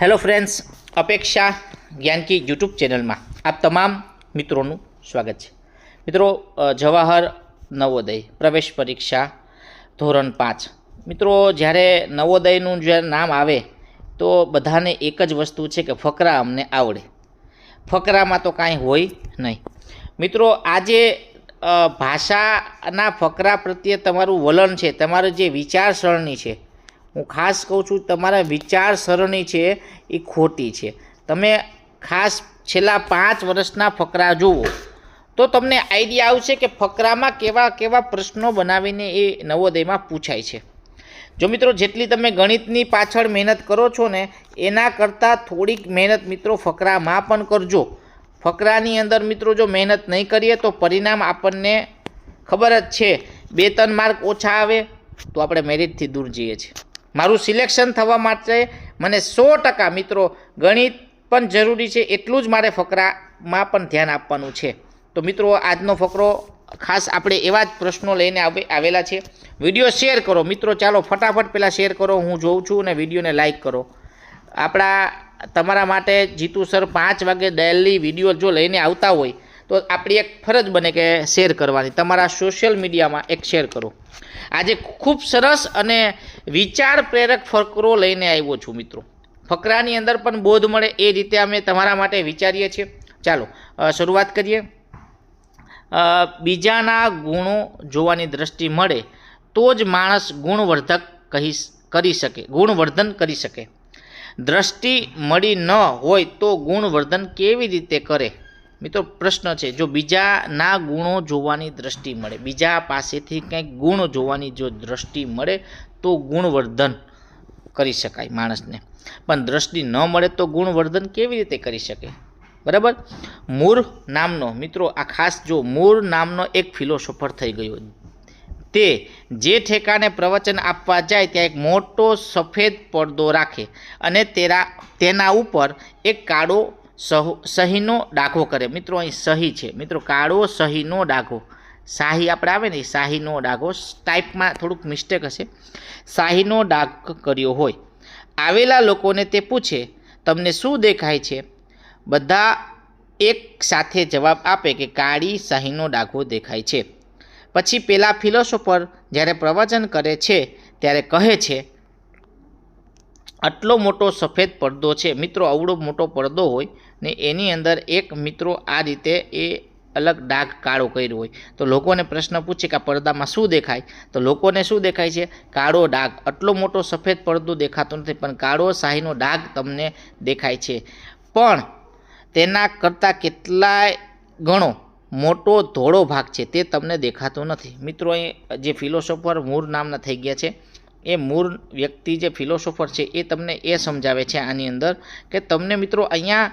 Hello friends અપેક્ષા Gyanki YouTube ચેનલમાં આપ તમામ મિત્રોનું સ્વાગત છે. મિત્રો જવાહર નવોદય પ્રવેશ પરીક્ષા ધોરણ પાંચ. મિત્રો, જ્યારે નવોદયનું જ્યારે નામ આવે, તો બધાને એક જ વસ્તુ છે કે ફકરા અમને આવડે. ફકરામાં તો કાંઈ હોય નહીં. મિત્રો, આજે ભાષાના ફકરા પ્રત્યે તમારું વલણ છે, તમારું જે વિચારસરણી છે હું ખાસ કહું છું, તમારા વિચારસરણી છે એ ખોટી છે. તમે ખાસ છેલ્લા પાંચ વર્ષના ફકરા જુઓ, તો તમને આઈડિયા આવશે કે ફકરામાં કેવા કેવા પ્રશ્નો બનાવીને એ નવોદયમાં પૂછાય છે. જો મિત્રો, જેટલી તમે ગણિતની પાછળ મહેનત કરો છો ને, એના કરતાં થોડીક મહેનત મિત્રો ફકરામાં પણ કરજો. ફકરાની અંદર મિત્રો, જો મહેનત નહીં કરીએ તો પરિણામ આપણને ખબર જ છે બે ત્રણ માર્ક ઓછા આવે, તો આપણે મેરિટથી દૂર જઈએ છીએ. મારું સિલેક્શન થવા માટે મને સો ટકા મિત્રો ગણિત પણ જરૂરી છે, એટલું જ મારે ફકરામાં પણ ધ્યાન આપવાનું છે. તો મિત્રો, આજનો ફકરો ખાસ આપણે એવા જ પ્રશ્નો લઈને આવે- આવેલા છે. વીડિયો શેર કરો. મિત્રો, ચાલો ફટાફટ પહેલાં શેર કરો. હું જોઉં છું અને વિડીયોને લાઈક કરો. આપણા તમારા માટે જીતુ સર પાંચ વાગે ડેલી વીડિયો જો લઈને આવતા હોય તો આપણી એક ફરજ બને કે શેર કરવાની. તમારા સોશિયલ મીડિયામાં એક શેર કરો. આજે ખૂબ સરસ અને વિચાર પ્રેરક ફકરો લઈને આવ્યો છું મિત્રો. ફકરાની અંદર પણ બોધ મળે એ રીતે અમે તમારા માટે વિચારીએ છીએ. ચાલો શરૂઆત કરીએ. બીજાના ગુણો જોવાની દ્રષ્ટિ મળે તો જ માણસ ગુણવર્ધક કહી કરી શકે, ગુણવર્ધન કરી શકે. દ્રષ્ટિ મળી ન હોય તો ગુણવર્ધન કેવી રીતે કરે? મિત્રો, પ્રશ્ન છે, જો બીજાના ગુણો જોવાની દ્રષ્ટિ મળે, બીજા પાસેથી કંઈક ગુણ જોવાની જો દ્રષ્ટિ મળે, તો ગુણવર્ધન કરી શકાય માણસને. પણ દ્રષ્ટિ ન મળે તો ગુણવર્ધન કેવી રીતે કરી શકે? બરાબર? મૂર નામનો, મિત્રો, આ ખાસ જો મૂર નામનો એક ફિલોસોફર થઈ ગયો. તે જે ઠેકાને પ્રવચન આપવા જાય, ત્યાં એક મોટો સફેદ પડદો રાખે અને તેરા, તેના ઉપર એક કાળો સહુ, સહીનો ડાઘો કરે. મિત્રો, અહીં સહી છે. મિત્રો, કાળો સહીનો ડાઘો. શાહી આપણે આવે ને શાહીનો ડાઘો. ટાઈપમાં થોડુંક મિસ્ટેક હશે. શાહીનો ડાઘ કર્યો હોય. આવેલા લોકોને તે પૂછે, તમને શું દેખાય છે? બધા એક સાથે જવાબ આપે કે, કાળી શાહીનો ડાઘો દેખાય છે. પછી પેલા ફિલોસોફર જ્યારે પ્રવચન કરે છે, ત્યારે કહે છે આટલો મોટો સફેદ પડદો છે. મિત્રો, આવડો મોટો પડદો હોય ને એની અંદર એક મિત્રો આ રીતે એ અલગ ડાઘ કાળો કર્યો હોય. તો લોકોને પ્રશ્ન પૂછે કે આ પડદામાં શું દેખાય? તો લોકોને શું દેખાય છે? કાળો ડાઘ. આટલો મોટો સફેદ પડદો દેખાતો નથી, પણ કાળો શાહીનો ડાઘ તમને દેખાય છે. પણ તેના કરતાં કેટલાય ગણો મોટો ધોળો ભાગ છે તે તમને દેખાતો નથી. મિત્રો, અહીં જે ફિલોસોફર મૂળ નામના થઈ ગયા છે એ મૂળ વ્યક્તિ જે ફિલોસોફર છે એ તમને એ સમજાવે છે આની અંદર કે તમને મિત્રો અહીંયા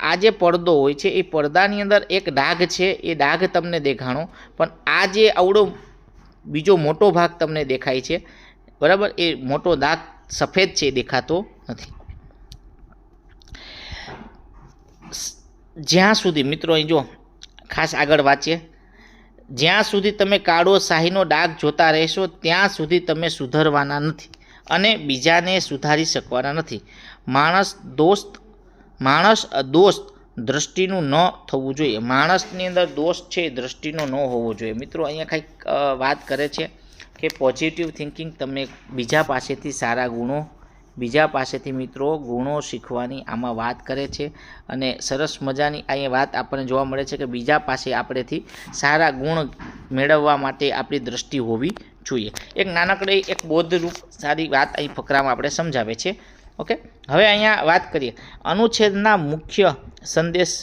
આ જે પડદો હોય છે એ પડદાની અંદર એક ડાઘ છે, એ ડાઘ તમને દેખાણો. પણ આ જે આવડો બીજો મોટો ભાગ તમને દેખાય છે, બરાબર? એ મોટો દાગ સફેદ છે દેખાતો નથી. જ્યાં સુધી મિત્રો અહીં જો ખાસ આગળ વાંચીએ જ્યાં સુધી તમે કાળો શાહીનો ડાઘ જોતા રહેશો, ત્યાં સુધી તમે સુધરવાના નથી અને બીજાને સુધારી શકવાના નથી. માણસ દોસ્ત માણસ દોસ્ત દ્રષ્ટિનું ન થવું જોઈએ. માણસની અંદર દોષ છે દ્રષ્ટિનો ન હોવો જોઈએ. મિત્રો, અહીંયા કંઈક વાત કરે છે કે પોઝિટિવ થિંકિંગ તમે બીજા પાસેથી સારા ગુણો બીજા પાસેથી મિત્રો ગુણો શીખવાની આમાં વાત કરે છે અને સરસ મજાની અહીંયા વાત આપણને જોવા મળે છે કે બીજા પાસે આપણેથી સારા ગુણ મેળવવા માટે આપણી દ્રષ્ટિ હોવી જોઈએ. એક નાનકડી એક બોધરૂપ સારી વાત અહીં ફકરામાં આપણે સમજાવે છે. ઓકે? હવે અહીંયા વાત કરીએ. અનુચ્છેદના મુખ્ય સંદેશ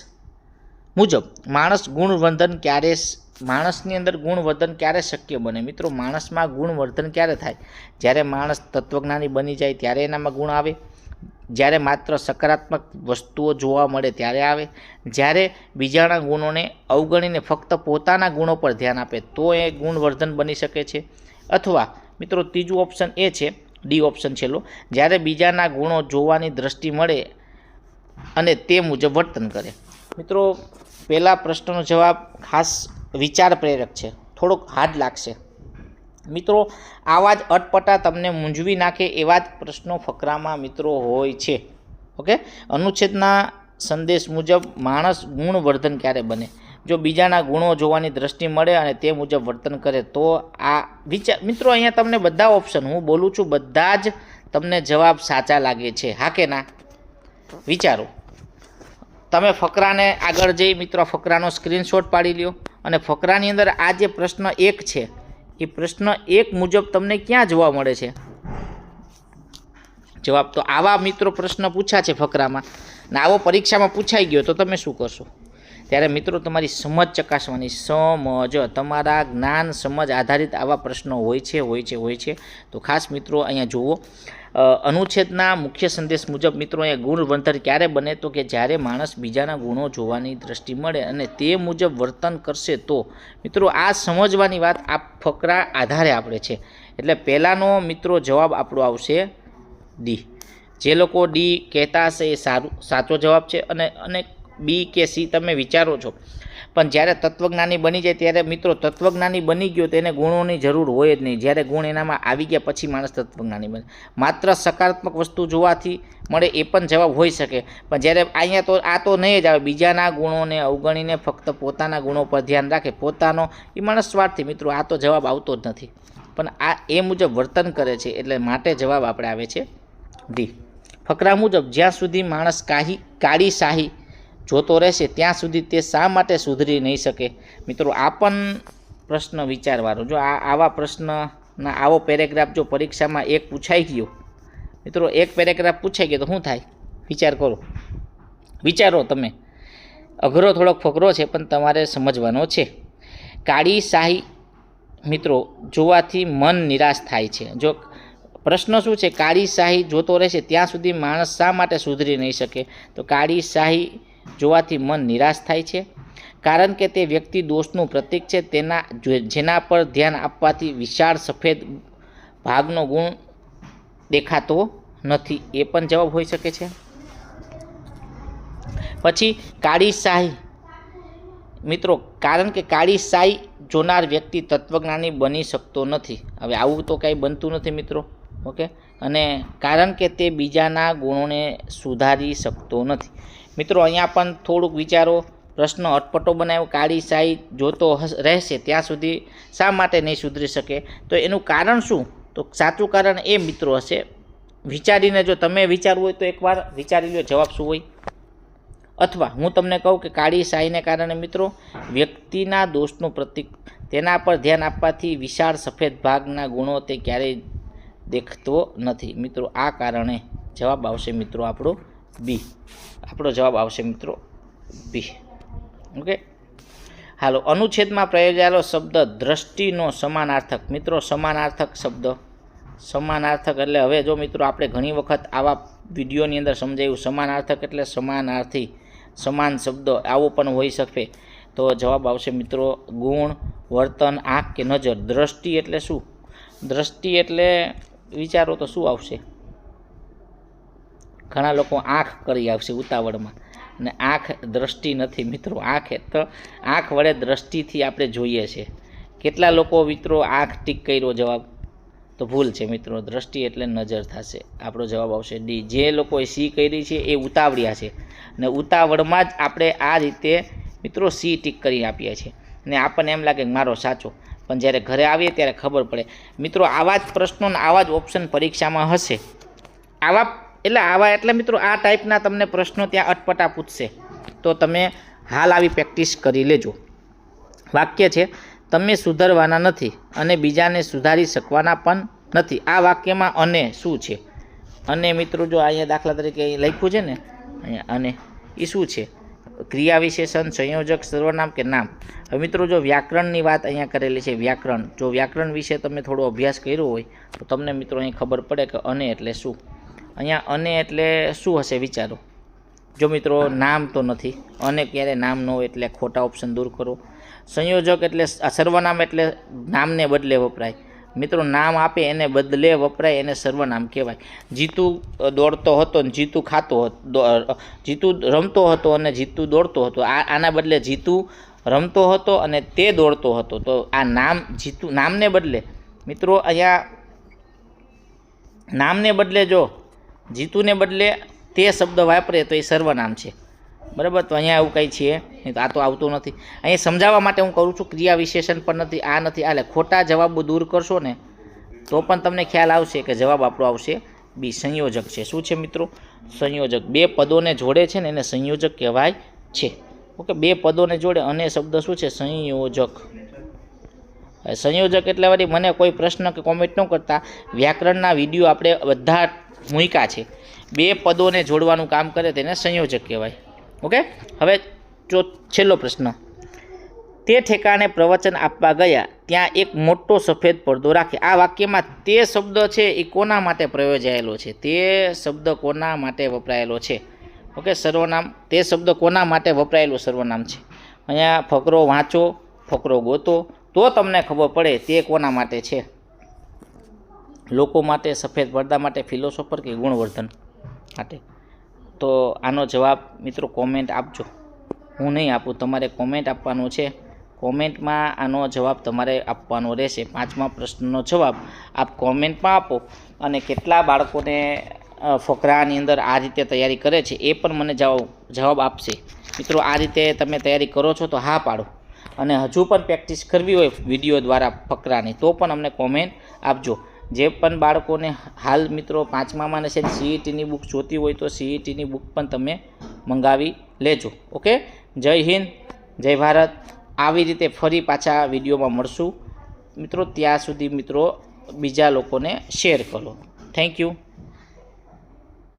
મુજબ માણસ ગુણવંધન ક્યારે માણસની અંદર ગુણવર્ધન ક્યારે શક્ય બને? મિત્રો, માણસમાં ગુણવર્ધન ક્યારે થાય? જ્યારે માણસ તત્વજ્ઞાની બની જાય, ત્યારે એનામાં ગુણ આવે. જ્યારે માત્ર સકારાત્મક વસ્તુઓ જોવા મળે, ત્યારે આવે. જ્યારે બીજાના ગુણોને અવગણીને ફક્ત પોતાના ગુણો પર ધ્યાન આપે, તો એ ગુણવર્ધન બની શકે છે. અથવા, મિત્રો, ત્રીજું ઓપ્શન એ છે ડી ઓપ્શન છેલ્લો. જ્યારે બીજાના ગુણો જોવાની દ્રષ્ટિ મળે અને તે મુજબ વર્તન કરે. મિત્રો, પહેલા પ્રશ્નનો જવાબ ખાસ વિચાર પ્રેરક છે. થોડોક હાર્ડ લાગશે. મિત્રો, આવા જ અટપટા તમને મૂંઝવી નાખે એવા જ પ્રશ્નો ફકરામાં મિત્રો હોય છે. ઓકે? અનુચ્છેદના સંદેશ મુજબ માણસ ગુણવર્ધન ક્યારે બને? જો બીજાના ગુણો જોવાની દ્રષ્ટિ મળે અને તે મુજબ વર્તન કરે, તો આ વિચાર મિત્રો, અહીંયા તમને બધા ઓપ્શન હું બોલું છું, બધા જ તમને જવાબ સાચા લાગે છે. હા કે ના? વિચારો. તમે ફકરાને આગળ જઈ મિત્રો ફકરાનો સ્ક્રીનશોટ પાડી લ્યો. અને ફકરાની અંદર આ જે પ્રશ્ન એક છે, એ પ્રશ્ન એક મુજબ તમને ક્યાં જોવા મળે છે? જવાબ તો આવા મિત્રો પ્રશ્ન પૂછ્યા છે ફકરામાં. ને આવો પરીક્ષામાં પૂછાઈ ગયો તો તમે શું કરશો? ત્યારે મિત્રો તમારી સમજ ચકાસવાની, સમજ, તમારા જ્ઞાન, સમજ આધારિત આવા પ્રશ્નો હોય છે હોય છે હોય છે. તો ખાસ મિત્રો અહીંયા જુઓ અનુચ્છેદના મુખ્ય સંદેશ મુજબ મિત્રો એ ગુણવંતર ક્યારે બને તો કે જ્યારે માણસ બીજાના ગુણો જોવાની દ્રષ્ટિ મળે અને તે મુજબ વર્તન કરશે તો. મિત્રો, આ સમજવાની વાત આ ફકરા આધારે આપણે છે. એટલે પહેલાંનો મિત્રો જવાબ આપણો આવશે ડી જે લોકો ડી કહેતા હશે એ સારું, સાચો જવાબ છે અને અને બી કે સી તમે વિચારો છો. પણ જ્યારે તત્વજ્ઞાની બની જાય ત્યારે મિત્રો તત્વજ્ઞાની બની ગયો તેને ગુણોની જરૂર હોય જ નહીં. જ્યારે ગુણ એનામાં આવી ગયા પછી માણસ તત્વજ્ઞાની બને. માત્ર સકારાત્મક વસ્તુ જોવાથી મળે એ પણ જવાબ હોઈ શકે. પણ જ્યારે અહીંયા તો આ તો નહીં જ આવે. બીજાના ગુણોને અવગણીને ફક્ત પોતાના ગુણો પર ધ્યાન રાખે. પોતાનો એ માણસ સ્વાર્થી. મિત્રો, આ તો જવાબ આવતો જ નથી. પણ આ એ મુજબ વર્તન કરે છે એટલે માટે જવાબ આપણે આવે છે ડી. ફકરા મુજબ જ્યાં સુધી માણસ કાહી, કાળી શાહી જોતો રહેશે, ત્યાં સુધી તે શા માટે સુધરી નહીં શકે? મિત્રો, આ પણ પ્રશ્ન વિચારવાનો. જો આ આવા પ્રશ્નના આવો પેરેગ્રાફ જો પરીક્ષામાં એક પૂછાઈ ગયો, મિત્રો, એક પેરેગ્રાફ પૂછાઈ ગયો તો શું થાય? વિચાર કરો. વિચારો તમે. અઘરો થોડોક ફકરો છે, પણ તમારે સમજવાનો છે. કાળી શાહી, મિત્રો, જોવાથી મન નિરાશ થાય છે. જો પ્રશ્ન શું છે? કાળી શાહી જોતો રહેશે, ત્યાં સુધી માણસ શા માટે સુધરી નહીં શકે? તો કાળી શાહી જોવાથી મન નિરાશ થાય છે. કારણ કે તે વ્યક્તિ દોષનું પ્રતીક છે, તેના જેના પર ધ્યાન આપવાથી વિશાળ સફેદ ભાગનો ગુણ દેખાતો નથી. એ પણ જવાબ હોઈ શકે છે. પછી કાળી શાહી. મિત્રો, કારણ કે કાળી શાહી જોનાર વ્યક્તિ તત્વજ્ઞાની બની શકતો નથી. હવે આવું તો કાંઈ બનતું નથી મિત્રો, ઓકે? અને કારણ કે તે બીજાના ગુણોને સુધારી શકતો નથી. મિત્રો, અહીંયા પણ થોડુંક વિચારો, પ્રશ્ન અટપટો બનાવ્યો, કાળી શાહી જોતો રહેશે ત્યાં સુધી શા માટે નહીં સુધરી શકે? તો એનું કારણ શું? તો સાચું કારણ એ મિત્રો હશે, વિચારીને જો તમે વિચારવું હોય તો એકવાર વિચારી લો જવાબ શું હોય. અથવા હું તમને કહું કે કાળી શાહીને કારણે મિત્રો, વ્યક્તિના દોષનું પ્રતિક, તેના પર ધ્યાન આપવાથી વિશાળ સફેદ ભાગના ગુણો તે ક્યારેય દેખતો નથી. મિત્રો, આ કારણે જવાબ આવશે મિત્રો આપણો બી. આપણો જવાબ આવશે મિત્રો બી. ઓકે? હાલો અનુચ્છેદમાં પ્રયોજાયેલો શબ્દ દ્રષ્ટિનો સમાનાર્થક. મિત્રો, સમાનાર્થક શબ્દ. સમાનાર્થક એટલે હવે જો મિત્રો આપણે ઘણી વખત આવા વિડીયોની અંદર સમજાયું, સમાનાર્થક એટલે સમાનાર્થી, સમાન શબ્દ, આવો પણ હોઈ શકે. તો જવાબ આવશે મિત્રો ગુણ, વર્તન, આંખ કે નજર. દ્રષ્ટિ એટલે શું? દ્રષ્ટિ એટલે વિચારો તો શું આવશે? ઘણા લોકો આંખ કરી આવશે ઉતાવળમાં. ને આંખ દ્રષ્ટિ નથી મિત્રો, આંખ તો, આંખ વડે દ્રષ્ટિથી આપણે જોઈએ છે. કેટલા લોકો મિત્રો આંખ ટીક કર્યો જવાબ? તો ભૂલ છે મિત્રો, દ્રષ્ટિ એટલે નજર થશે. આપણો જવાબ આવશે ડી જે લોકોએ સી કરી છે એ ઉતાવળિયા છે. ને ઉતાવળમાં જ આપણે આ રીતે મિત્રો સી ટીક કરી આપીએ છીએ. ને આપણને એમ લાગે કે મારો સાચો. પણ જ્યારે ઘરે આવીએ ત્યારે ખબર પડે. મિત્રો, આવા જ પ્રશ્નોને આવા જ ઓપ્શન પરીક્ષામાં હશે. આવા એટલે આવા, એટલે મિત્રો આ ટાઈપના તમને પ્રશ્નો ત્યાં અટપટા પૂછશે. તો તમે હાલ આવી પ્રેક્ટિસ કરી લેજો. વાક્ય છે, તમે સુધરવાના નથી અને બીજાને સુધારી શકવાના પણ નથી. આ વાક્યમાં અને શું છે? અને મિત્રો, જો અહીંયા દાખલા તરીકે અહીં લખ્યું છે ને, અહીંયા અને એ શું છે? ક્રિયા વિશેષણ સંયોજક, સર્વનામ કે નામ? હવે મિત્રો, જો વ્યાકરણની વાત અહીંયા કરેલી છે, વ્યાકરણ, જો વ્યાકરણ વિશે તમે થોડો અભ્યાસ કર્યો હોય, તો તમને મિત્રો અહીં ખબર પડે કે અને એટલે શું? અહીંયા અને એટલે શું હશે વિચારો? જો મિત્રો, નામ તો નથી. અને ક્યારે નામ ન હોય એટલે ખોટા ઓપ્શન દૂર કરો. સંયોજક એટલે સર્વનામ એટલે નામને બદલે વપરાય. મિત્રો, નામ આપે એને બદલે વપરાય એને સર્વનામ કહેવાય. જીતુ દોડતો હતો ને જીતુ ખાતો હતો જીતુ રમતો હતો અને જીતુ દોડતો હતો. આ, આના બદલે જીતુ રમતો હતો અને તે દોડતો હતો. તો આ નામ જીતુ, નામને બદલે. મિત્રો, અહીંયા નામને બદલે જો જીતુને બદલે તે શબ્દ વાપરે તો એ સર્વનામ છે. બરાબર? તો અહીંયા એવું કંઈ છે નહીં તો આ તો આવતું નથી. અહીંયા સમજાવવા માટે હું કરું છું, ક્રિયા વિશેષણ પણ નથી, આ નથી. આ ખોટા જવાબો દૂર કરશો ને, તો પણ તમને ખ્યાલ આવશે કે જવાબ આપણો આવશે બી, સંયોજક છે. શું છે મિત્રો? સંયોજક. બે પદોને જોડે છે ને એને સંયોજક કહેવાય છે. ઓકે, બે પદોને જોડે અને શબ્દ શું છે? સંયોજક. સંયોજક એટલે વળી મને કોઈ પ્રશ્ન કે કોમેન્ટ ન કરતા. વ્યાકરણના વીડિયો આપણે બધા મૂક્યા છે. બે પદોને જોડવાનું કામ કરે તેને સંયોજક કહેવાય. ઓકે? હવે ચો છેલ્લો પ્રશ્ન. તે ઠેકાણે પ્રવચન આપવા ગયા, ત્યાં એક મોટો સફેદ પડદો રાખે. આ વાક્યમાં તે શબ્દ છે એ કોના માટે પ્રયોજાયેલો છે? તે શબ્દ કોના માટે વપરાયેલો છે? ઓકે, સર્વનામ. તે શબ્દ કોના માટે વપરાયેલું સર્વનામ છે? અહીંયા ફકરો વાંચો, ફકરો ગોતો. તો તમને ખબર પડે તે કોના માટે છે? લોકો માટે, સફેદ પડદા માટે ફિલોસોફર કે ગુણવર્ધન માટે? તો આનો જવાબ મિત્રો કોમેન્ટ આપજો. હું નહીં આપું, તમારે કોમેન્ટ આપવાનું છે. કોમેન્ટમાં આનો જવાબ તમારે આપવાનો રહેશે. પાંચમા પ્રશ્નનો જવાબ આપ કોમેન્ટમાં આપો અને કેટલા બાળકોને ફકરાની અંદર આ રીતે તૈયારી કરે છે એ પણ મને જવાબ જવાબ આપશે. મિત્રો, આ રીતે તમે તૈયારી કરો છો તો હા પાડો. અને હજુ પણ પ્રેક્ટિસ કરવી હોય વીડિયો દ્વારા ફકરાની, તો પણ અમને કોમેન્ટ આપજો. જે પણ બાળકોને હાલ મિત્રો પાંચમામાં માને છે સીઈટીની બુક જોતી હોય તો સીઈટીની બુક પણ તમે મંગાવી લેજો. ઓકે જય હિન્દ, જય ભારત. આવી રીતે ફરી પાછા વિડીયોમાં મળશું. મિત્રો, ત્યાં સુધી મિત્રો બીજા લોકોને શેર કરો. Thank you